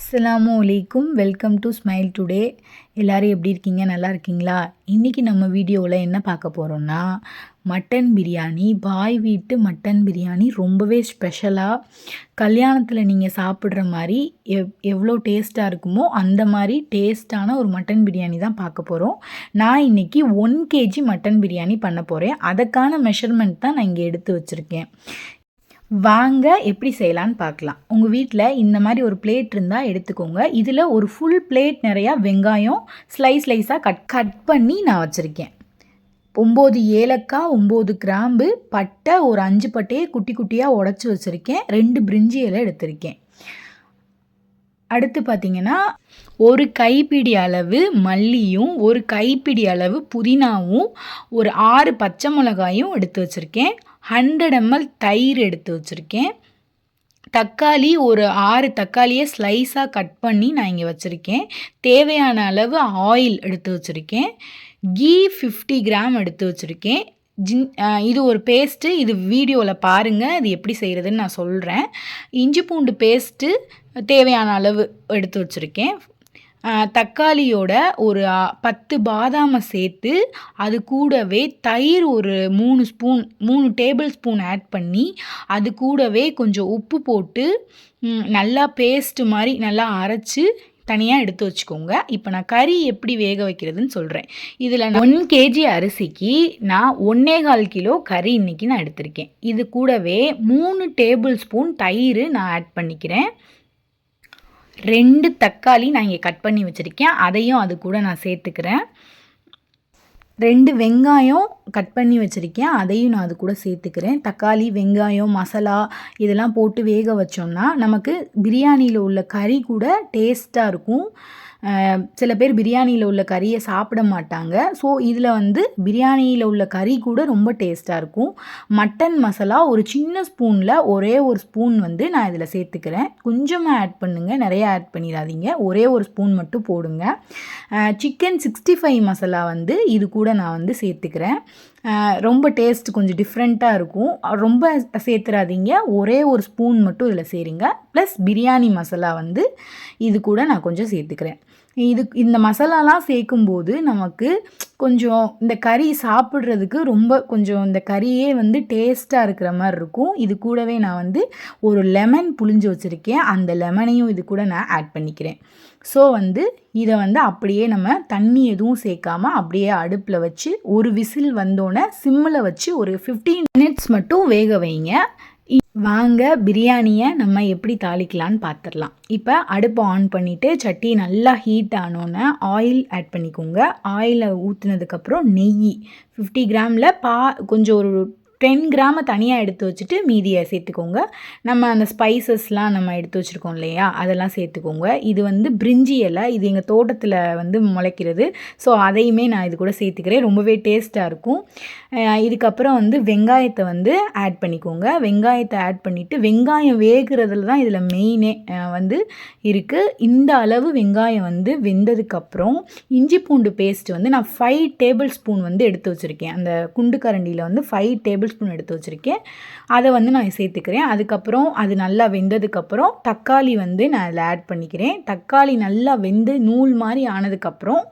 அஸ்லாமு அலைக்கும் welcome to smile today. எல்லோரும் எப்படி இருக்கீங்க? நல்லா இருக்கீங்களா? இன்றைக்கி நம்ம வீடியோவில் என்ன பார்க்க போகிறோம்னா மட்டன் பிரியாணி பாய் வீட்டு மட்டன் பிரியாணி ரொம்பவே ஸ்பெஷலாக கல்யாணத்தில் நீங்கள் சாப்பிட்ற மாதிரி எவ் எவ்வளோ டேஸ்ட்டாக இருக்குமோ அந்த மாதிரி டேஸ்ட்டான ஒரு மட்டன் பிரியாணி தான் பார்க்க போகிறோம் நான் இன்றைக்கி ஒன் கேஜி மட்டன் பிரியாணி பண்ண போகிறேன் அதுக்கான மெஷர்மெண்ட் தான் நான் இங்கே எடுத்து வச்சுருக்கேன். வாங்க எப்படி செய்யலான்னு பார்க்கலாம். உங்கள் வீட்டில் இந்த மாதிரி ஒரு பிளேட் இருந்தால் எடுத்துக்கோங்க. இதில் ஒரு ஃபுல் பிளேட் நிறையா வெங்காயம் ஸ்லைஸ் ஸ்லைஸாக கட் கட் பண்ணி நான் வச்சுருக்கேன். ஒம்பது ஏலக்காய் ஒம்பது கிராம்பு பட்டை ஒரு அஞ்சு பட்டையை குட்டி குட்டியாக உடச்சி வச்சுருக்கேன். ரெண்டு பிரிஞ்சி இலை எடுத்திருக்கேன். அடுத்து பார்த்திங்கன்னா ஒரு கைப்பிடி அளவு மல்லியும் ஒரு கைப்பிடி அளவு புதினாவும் ஒரு ஆறு பச்சை மிளகாயும் எடுத்து வச்சுருக்கேன். ஹண்ட்ரட் எம்எல் தயிர் எடுத்து வச்சுருக்கேன். தக்காளி ஒரு ஆறு தக்காளியை ஸ்லைஸாக கட் பண்ணி நான் இங்கே வச்சுருக்கேன். தேவையான அளவு ஆயில் எடுத்து வச்சுருக்கேன். கீ ஃபிஃப்டி கிராம் எடுத்து வச்சுருக்கேன். ஜின் இது ஒரு பேஸ்ட்டு இது வீடியோவில் பாருங்கள் இது எப்படி செய்கிறதுன்னு நான் சொல்கிறேன் இஞ்சி பூண்டு பேஸ்ட்டு தேவையான அளவு எடுத்து வச்சுருக்கேன். தக்காளியோட ஒரு பத்து பாதாமை சேர்த்து அது கூடவே தயிர் ஒரு மூணு ஸ்பூன் மூணு டேபிள் ஸ்பூன் ஆட் பண்ணி அது கூடவே கொஞ்சம் உப்பு போட்டு நல்லா பேஸ்ட்டு மாதிரி நல்லா அரைச்சி தனியாக எடுத்து வச்சுக்கோங்க. இப்போ நான் கறி எப்படி வேக வைக்கிறதுன்னு சொல்கிறேன் இதில் ஒன் கேஜி அரிசிக்கு நான் ஒன்னே கால் கிலோ கறி இன்றைக்கி நான் எடுத்திருக்கேன். இது கூடவே மூணு டேபிள் ஸ்பூன் தயிர் நான் ஆட் பண்ணிக்கிறேன். ரெண்டு தக்காளி நான் இங்கே கட் பண்ணி வச்சுருக்கேன். அதையும் அது கூட நான் சேர்த்துக்கிறேன். ரெண்டு வெங்காயம் கட் பண்ணி வச்சுருக்கேன். அதையும் நான் அது கூட சேர்த்துக்கிறேன். தக்காளி வெங்காயம் மசாலா இதெல்லாம் போட்டு வேக வச்சோம்னா நமக்கு பிரியாணியில் உள்ள கறி கூட டேஸ்ட்டாக இருக்கும். சில பேர் பிரியாணியில் உள்ள கறியை சாப்பிட மாட்டாங்க. ஸோ இதில் வந்து பிரியாணியில் உள்ள கறி கூட ரொம்ப டேஸ்ட்டாக இருக்கும். மட்டன் மசாலா ஒரு சின்ன ஸ்பூனில் ஒரே ஒரு ஸ்பூன் வந்து நான் இதில் சேர்த்துக்கிறேன். கொஞ்சமாக ஆட் பண்ணுங்கள் நிறைய ஆட் பண்ணிடாதீங்க. ஒரே ஒரு ஸ்பூன் மட்டும் போடுங்க. சிக்கன் சிக்ஸ்டி ஃபைவ் மசாலா வந்து இது கூட நான் வந்து சேர்த்துக்கிறேன். ரொம்ப டேஸ்ட் கொஞ்சம் டிஃப்ரெண்ட்டாக இருக்கும். ரொம்ப சேர்த்துறாதீங்க ஒரே ஒரு ஸ்பூன் மட்டும் இதில் சேருங்க. ப்ளஸ் பிரியாணி மசாலா வந்து இது கூட நான் கொஞ்சம் சேர்த்துக்கிறேன். இது இந்த மசாலாலாம் சேர்க்கும்போது நமக்கு கொஞ்சம் இந்த கறி சாப்பிட்றதுக்கு ரொம்ப கொஞ்சம் இந்த கறியே வந்து டேஸ்ட்டாக இருக்கிற மாதிரி இருக்கும். இது கூடவே நான் வந்து ஒரு லெமன் புளிஞ்சு வச்சுருக்கேன். அந்த லெமனையும் இது கூட நான் ஆட் பண்ணிக்கிறேன். ஸோ வந்து இதை வந்து அப்படியே நம்ம தண்ணி எதுவும் சேர்க்காம அப்படியே அடுப்பில் வச்சு ஒரு விசில் வந்தோடனே சிம்மில் வச்சு ஒரு ஃபிஃப்டீன் மினிட்ஸ் மட்டும் வேக வைங்க. வாங்க பிரியாணியை நம்ம எப்படி தாளிக்கலான்னு பார்த்துடலாம் இப்போ அடுப்பை ஆன் பண்ணிவிட்டு சட்டி நல்லா ஹீட் ஆனோன்னே ஆயில் ஆட் பண்ணிக்கோங்க. ஆயிலை ஊற்றுனதுக்கப்புறம் நெய். ஃபிஃப்டி கிராமில் பா கொஞ்சம் ஒரு டென் கிராமை தனியாக எடுத்து வச்சுட்டு மீதியை சேர்த்துக்கோங்க. நம்ம அந்த ஸ்பைசஸ்லாம் நம்ம எடுத்து வச்சுருக்கோம் இல்லையா? அதெல்லாம் சேர்த்துக்கோங்க. இது வந்து பிரிஞ்சி இலை. இது எங்கள் தோட்டத்தில் வந்து முளைக்கிறது. ஸோ அதையுமே நான் இது கூட சேர்த்துக்கிறேன். ரொம்பவே டேஸ்ட்டாக இருக்கும். இதுக்கப்புறம் வந்து வெங்காயத்தை வந்து ஆட் பண்ணிக்கோங்க. வெங்காயத்தை ஆட் பண்ணிவிட்டு வெங்காயம் வேகிறதுல தான் இதில் மெயினே வந்து இருக்குது இந்த அளவு வெங்காயம் வந்து வெந்ததுக்கப்புறம் இஞ்சி பூண்டு பேஸ்ட் வந்து நான் ஃபைவ் டேபிள் ஸ்பூன் வந்து எடுத்து வச்சுருக்கேன். அந்த குண்டு கரண்டியில் வந்து ஃபைவ் டேபிள் டேபிள் ஸ்பூன் எடுத்து வச்சுருக்கேன். அதை வந்து நான் சேர்த்துக்கிறேன். அதுக்கப்புறம் அது நல்லா வெந்ததுக்கப்புறம் தக்காளி வந்து நான் அதில் ஆட் பண்ணிக்கிறேன். தக்காளி நல்லா வெந்து நூல் மாதிரி ஆனதுக்கப்புறம்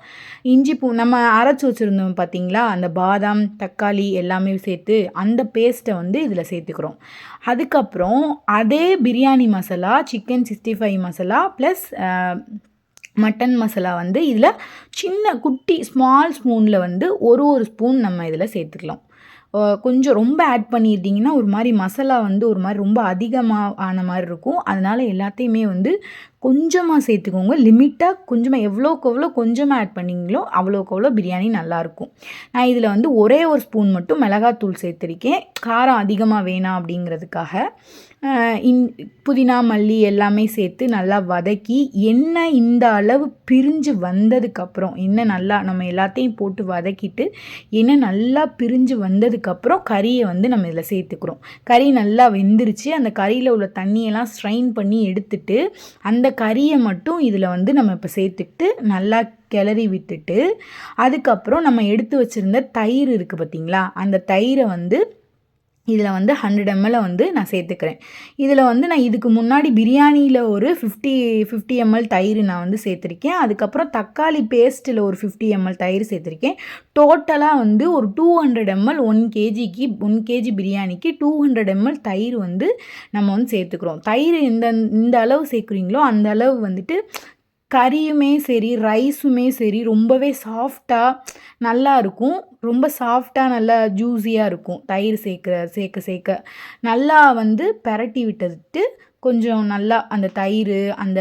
இஞ்சி பூ நம்ம அரைச்சி வச்சுருந்தோம் பார்த்தீங்களா? அந்த பாதாம் தக்காளி எல்லாமே சேர்த்து அந்த பேஸ்ட்டை வந்து இதில் சேர்த்துக்கிறோம். அதுக்கப்புறம் அதே biryani masala chicken sixty five masala plus mutton masala வந்து இதில் சின்ன குட்டி ஸ்மால் ஸ்பூனில் வந்து ஒரு ஒரு ஸ்பூன் நம்ம இதில் சேர்த்துக்கலாம். கொஞ்சம் ரொம்ப ஆட் பண்ணியிருந்தீங்கன்னா ஒரு மாதிரி மசாலா வந்து ஒரு மாதிரி ரொம்ப அதிகமாக ஆன மாதிரி இருக்கும். அதனால் எல்லாத்தையுமே வந்து கொஞ்சமாக சேர்த்துக்கோங்க. லிமிட்டாக கொஞ்சமாக எவ்வளோக்கு எவ்வளோ கொஞ்சமாக ஆட் பண்ணிங்களோ அவ்வளோக்கு அவ்வளோ பிரியாணி நல்லாயிருக்கும். நான் இதில் வந்து ஒரே ஒரு ஸ்பூன் மட்டும் மிளகாத்தூள் சேர்த்துருக்கேன். காரம் அதிகமாக வேணாம் அப்படிங்கிறதுக்காக. இன் புதினா மல்லி எல்லாமே சேர்த்து நல்லா வதக்கி எண்ணெய் இந்த அளவு பிரிஞ்சு வந்ததுக்கப்புறம் எண்ணெய் நல்லா நம்ம எல்லாத்தையும் போட்டு வதக்கிட்டு எண்ணெய் நல்லா பிரிஞ்சு வந்ததுக்கப்புறம் கறியை வந்து நம்ம இதில் சேர்த்துக்கிறோம். கறி நல்லா வெந்துருச்சு. அந்த கறியில் உள்ள தண்ணியெல்லாம் ஸ்ட்ரைன் பண்ணி எடுத்துட்டு அந்த கறியை மட்டும் இதில் வந்து நம்ம இப்போ சேர்த்துக்கிட்டு நல்லா கிளறி விட்டுட்டு அதுக்கப்புறம் நம்ம எடுத்து வச்சுருந்த தயிர் இருக்குது பார்த்திங்களா அந்த தயிரை வந்து இதில் வந்து ஹண்ட்ரட் எம்எல்லை வந்து நான் சேர்த்துக்கிறேன். இதில் வந்து நான் இதுக்கு முன்னாடி பிரியாணியில் ஒரு ஃபிஃப்டி ஃபிஃப்டி எம்எல் தயிர் நான் வந்து சேர்த்துருக்கேன். அதுக்கப்புறம் தக்காளி பேஸ்ட்டில் ஒரு ஃபிஃப்டி எம்எல் தயிர் சேர்த்துருக்கேன். டோட்டலாக வந்து ஒரு டூ ஹண்ட்ரட் எம்எல் ஒன் கேஜிக்கு ஒன் கேஜி பிரியாணிக்கு டூ ஹண்ட்ரட் எம்எல் தயிர் வந்து நம்ம வந்து சேர்த்துக்கிறோம். தயிர் இந்த இந்த அளவு சேர்க்குறீங்களோ அந்த அளவு வந்துட்டு கறியுமே சரி ரைஸுமே சரி ரொம்பவே சாஃப்டாக நல்லா இருக்கும். ரொம்ப சாஃப்டாக நல்லா ஜூஸியாக இருக்கும். தயிர் சேர்க்குற சேர்க்க சேர்க்க. நல்லா வந்து பெரட்டி விட்டுட்டு கொஞ்சம் நல்லா அந்த தயிர் அந்த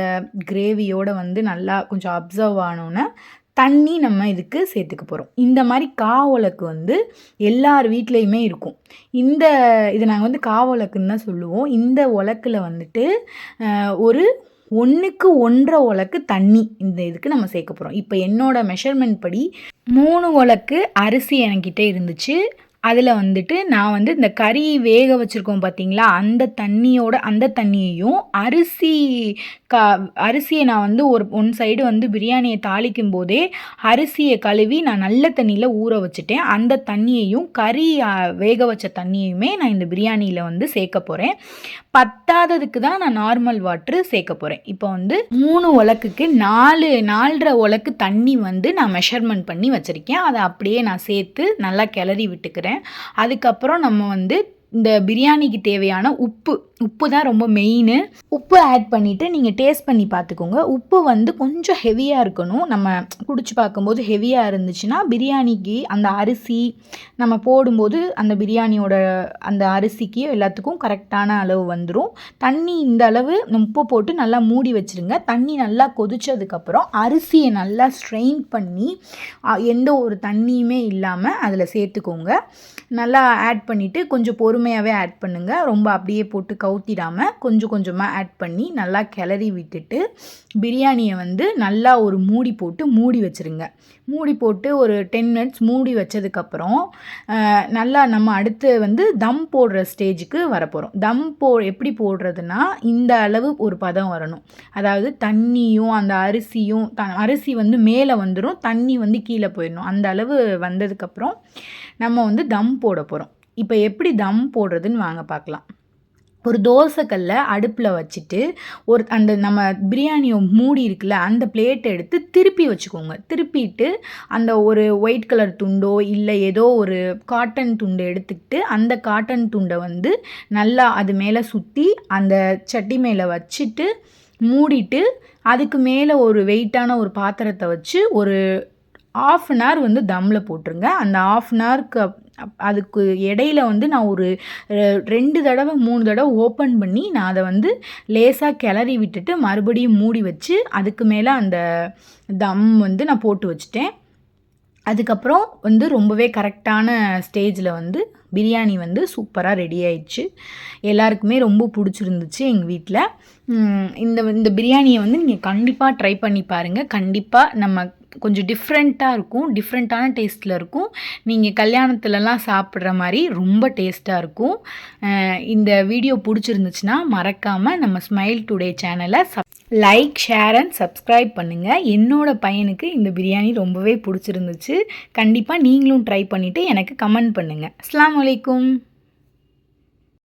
கிரேவியோடு வந்து நல்லா கொஞ்சம் அப்சர்வ் ஆனோன்னே தண்ணி நம்ம இதுக்கு சேர்த்துக்க போகிறோம் இந்த மாதிரி காவலுக்கு வந்து எல்லார் வீட்லேயுமே இருக்கும். இந்த இதை நாங்கள் வந்து காவலக்குன்னு தான் சொல்லுவோம். இந்த உலக்கில் வந்துட்டு ஒரு ஒன்றுக்கு ஒன்றரை உலக்கு தண்ணி இந்த இதுக்கு நம்ம சேர்க்க போகிறோம் இப்போ என்னோடய மெஷர்மெண்ட் படி மூணு உலக்கு அரிசி என்கிட்ட இருந்துச்சு. அதில் வந்துட்டு நான் வந்து இந்த கறி வேக வச்சுருக்கோம் பார்த்தீங்களா அந்த தண்ணியோட அந்த தண்ணியையும் அரிசி க அரிசியை நான் வந்து ஒரு ஒன் சைடு வந்து பிரியாணியை தாளிக்கும் போதே அரிசியை கழுவி நான் நல்ல தண்ணியில் ஊற வச்சுட்டேன். அந்த தண்ணியையும் கறி வேக வச்ச தண்ணியுமே நான் இந்த பிரியாணியில் வந்து சேர்க்க போகிறேன் பத்தாததுக்கு தான் நான் நார்மல் வாட்ரு சேர்க்க போகிறேன் இப்போ வந்து மூணு உலக்குக்கு நாலு நாலரை உலக்கு தண்ணி வந்து நான் மெஷர்மெண்ட் பண்ணி வச்சுருக்கேன். அதை அப்படியே நான் சேர்த்து நல்லா கிளறி விட்டுக்கிறேன். அதுக்கப்புறம் நம்ம வந்து இந்த பிரியாணிக்கு தேவையான உப்பு. உப்பு தான் ரொம்ப மெயின் உப்பு ஆட் பண்ணிவிட்டு நீங்கள் டேஸ்ட் பண்ணி பார்த்துக்கோங்க. உப்பு வந்து கொஞ்சம் ஹெவியாக இருக்கணும். நம்ம குடிச்சு பார்க்கும்போது ஹெவியாக இருந்துச்சுன்னா பிரியாணிக்கு அந்த அரிசி நம்ம போடும்போது அந்த பிரியாணியோட அந்த அரிசிக்கு எல்லாத்துக்கும் கரெக்டான அளவு வந்துடும் தண்ணி இந்த அளவு உப்பு போட்டு நல்லா மூடி வச்சுருங்க. தண்ணி நல்லா கொதிச்சதுக்கப்புறம் அரிசியை நல்லா ஸ்ட்ரெயின் பண்ணி எந்த ஒரு தண்ணியுமே இல்லாமல் அதில் சேர்த்துக்கோங்க. நல்லா ஆட் பண்ணிவிட்டு கொஞ்சம் பொறு பொறுமையாகவே ஆட் பண்ணுங்கள் ரொம்ப அப்படியே போட்டு கவுத்திடாமல் கொஞ்சம் கொஞ்சமாக ஆட் பண்ணி நல்லா கிளறி விட்டுட்டு பிரியாணியை வந்து நல்லா ஒரு மூடி போட்டு மூடி வச்சுருங்க. மூடி போட்டு ஒரு டென் மினிட்ஸ் மூடி வச்சதுக்கப்புறம் நல்லா நம்ம அடுத்து வந்து தம் போடுற ஸ்டேஜுக்கு வரப்போகிறோம் தம் போ எப்படி போடுறதுனா இந்த அளவு ஒரு பதம் வரணும். அதாவது தண்ணியும் அந்த அரிசியும் த அரிசி வந்து மேலே வந்துடும் தண்ணி வந்து கீழே போயிடணும். அந்த அளவு வந்ததுக்கப்புறம் நம்ம வந்து தம் போட போகிறோம் இப்போ எப்படி தம் போடுறதுன்னு வாங்க பார்க்கலாம் ஒரு தோசைக்கல்ல அடுப்பில் வச்சுட்டு ஒரு அந்த நம்ம பிரியாணியை மூடி இருக்குல்ல அந்த பிளேட்டை எடுத்து திருப்பி வச்சுக்கோங்க. திருப்பிட்டு அந்த ஒரு ஒயிட் கலர் துண்டோ இல்லை ஏதோ ஒரு காட்டன் துண்டு எடுத்துக்கிட்டு அந்த காட்டன் துண்டை வந்து நல்லா அது மேலே சுற்றி அந்த சட்டி மேலே வச்சுட்டு மூடிட்டு அதுக்கு மேலே ஒரு வெயிட்டான ஒரு பாத்திரத்தை வச்சு ஒரு ஆஃப் அன் ஹவர் வந்து தம்மில் போட்டுருங்க. அந்த ஆஃப் அன் ஹவருக்கு அதுக்கு இடையில வந்து நான் ஒரு ரெண்டு தடவை மூணு தடவை ஓப்பன் பண்ணி நான் அதை வந்து லேசாக கிளறி விட்டுட்டு மறுபடியும் மூடி வச்சு அதுக்கு மேலே அந்த தம் வந்து நான் போட்டு வச்சுட்டேன். அதுக்கப்புறம் வந்து ரொம்பவே கரெக்டான ஸ்டேஜில் வந்து பிரியாணி வந்து சூப்பராக ரெடி ஆயிடுச்சு. எல்லாருக்குமே ரொம்ப பிடிச்சிருந்துச்சு எங்கள் வீட்டில் இந்த இந்த பிரியாணியை வந்து நீங்கள் கண்டிப்பாக ட்ரை பண்ணி பாருங்கள் கண்டிப்பாக நம்ம கொஞ்சம் டிஃப்ரெண்ட்டாக இருக்கும். டிஃப்ரெண்ட்டான டேஸ்ட்டில் இருக்கும். நீங்கள் கல்யாணத்துலலாம் சாப்பிட்ற மாதிரி ரொம்ப டேஸ்ட்டாக இருக்கும். இந்த வீடியோ பிடிச்சிருந்துச்சுன்னா மறக்காமல் நம்ம ஸ்மைல் டுடே சேனலை sub like share and subscribe பண்ணுங்கள் என்னோடய பையனுக்கு இந்த பிரியாணி ரொம்பவே பிடிச்சிருந்துச்சு. கண்டிப்பாக நீங்களும் ட்ரை பண்ணிவிட்டு எனக்கு கமெண்ட் பண்ணுங்கள் அஸ்லாம் வலைக்கும்